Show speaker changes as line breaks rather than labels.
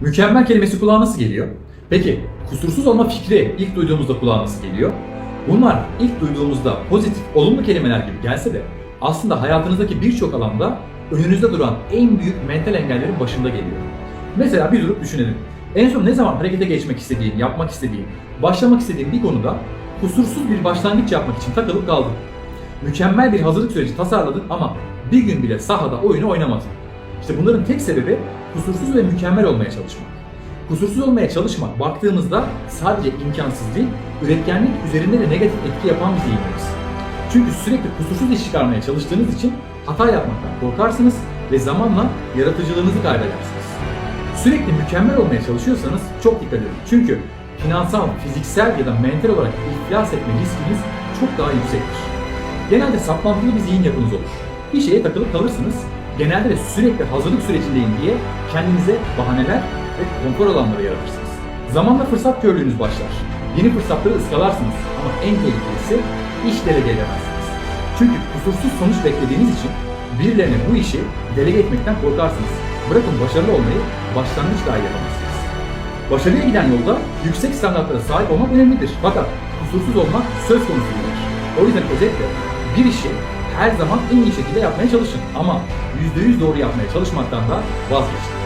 Mükemmel kelimesi kulağa nasıl geliyor? Peki kusursuz olma fikri ilk duyduğumuzda kulağa nasıl geliyor? Bunlar ilk duyduğumuzda pozitif, olumlu kelimeler gibi gelse de aslında hayatınızdaki birçok alanda önünüzde duran en büyük mental engellerin başında geliyor. Mesela bir durup düşünelim. En son ne zaman harekete geçmek istediğin, yapmak istediğin, başlamak istediğin bir konuda kusursuz bir başlangıç yapmak için takılıp kaldın. Mükemmel bir hazırlık süreci tasarladın ama bir gün bile sahada oyunu oynamadın. İşte bunların tek sebebi kusursuz ve mükemmel olmaya çalışmak. Kusursuz olmaya çalışmak baktığımızda sadece imkansız değil, üretkenlik üzerinde de negatif etki yapan bir zihniyetiz. Çünkü sürekli kusursuz iş çıkarmaya çalıştığınız için hata yapmaktan korkarsınız ve zamanla yaratıcılığınızı kaybedersiniz. Sürekli mükemmel olmaya çalışıyorsanız çok dikkat edin. Çünkü finansal, fiziksel ya da mental olarak iflas etme riskiniz çok daha yüksektir. Genelde saplantılı bir zihin yapınız olur. Bir şeye takılıp kalırsınız. Genelde de sürekli hazırlık sürecindeyim diye kendinize bahaneler ve konfor alanları yaratırsınız. Zamanla fırsat körlüğünüz başlar. Yeni fırsatları ıskalarsınız ama en tehlikelisi iş delege edemezsiniz. Çünkü kusursuz sonuç beklediğiniz için birilerine bu işi delege etmekten korkarsınız. Bırakın başarılı olmayı başlangıç dahi yapamazsınız. Başarıya giden yolda yüksek standartlara sahip olmak önemlidir. Fakat kusursuz olmak söz konusu. O yüzden özetle bir işi her zaman en iyi şekilde yapmaya çalışın ama %100 doğru yapmaya çalışmaktan da vazgeçin.